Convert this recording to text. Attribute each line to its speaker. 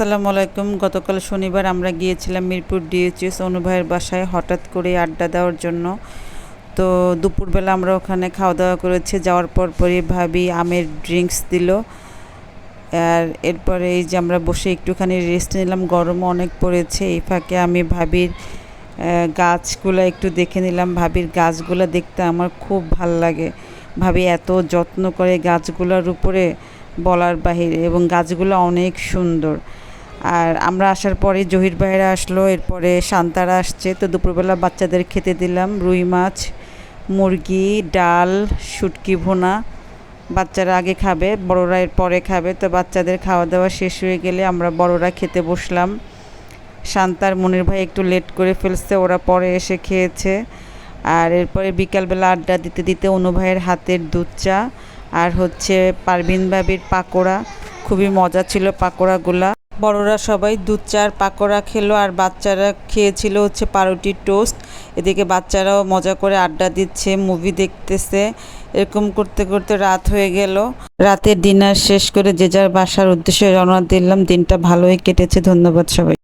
Speaker 1: আসসালামু আলাইকুম। গতকাল শনিবার আমরা গিয়েছিলাম মিরপুর ডিএইচএস অনুভাইয়ের বাসায় হঠাৎ করে আড্ডা দেওয়ার জন্য। তো দুপুরবেলা আমরা ওখানে খাওয়া দাওয়া করেছি। যাওয়ার পর পরই ভাবি আমের ড্রিঙ্কস দিল। আর এরপরে এই যে আমরা বসে একটুখানি রেস্ট নিলাম। গরমও অনেক পড়েছে। এই ফাঁকে আমি ভাবির গাছগুলো একটু দেখে নিলাম। ভাবির গাছগুলো দেখতে আমার খুব ভালো লাগে। ভাবি এত যত্ন করে গাছগুলোর উপরে বলার বাহিরে এবং গাছগুলো অনেক সুন্দর। আর আমরা আসার পরে জহির ভাইরা আসলো, এরপরে শান্তারা আসছে। তো দুপুরবেলা বাচ্চাদের খেতে দিলাম রুই মাছ, মুরগি, ডাল, শুটকি ভুনা। বাচ্চারা আগে খাবে, বড়রা এর পরে খাবে। তো বাচ্চাদের খাওয়া দাওয়া শেষ হয়ে গেলে আমরা বড়রা খেতে বসলাম। শান্তার মনির ভাই একটু লেট করে ফেলছে, ওরা পরে এসে খেয়েছে। আর এরপরে বিকালবেলা আড্ডা দিতে দিতে অনু ভাইয়ের হাতের দুধ চা আর হচ্ছে পারভিন ভাবির পাকোড়া। খুবই মজা ছিল পাকোড়াগুলা। বড়রা সবাই দুধ, চার, পাকোড়া খেলো আর বাচ্চারা খেয়েছিল হচ্ছে পাউরুটির টোস্ট। এদিকে বাচ্চারাও মজা করে আড্ডা দিচ্ছে মুভি দেখতেছে। এরকম করতে করতে রাত হয়ে গেল। রাতের ডিনার শেষ করে যে যার বাসার উদ্দেশ্যে রওনা দিলাম। দিনটা ভালোই কেটেছে। ধন্যবাদ সবাই।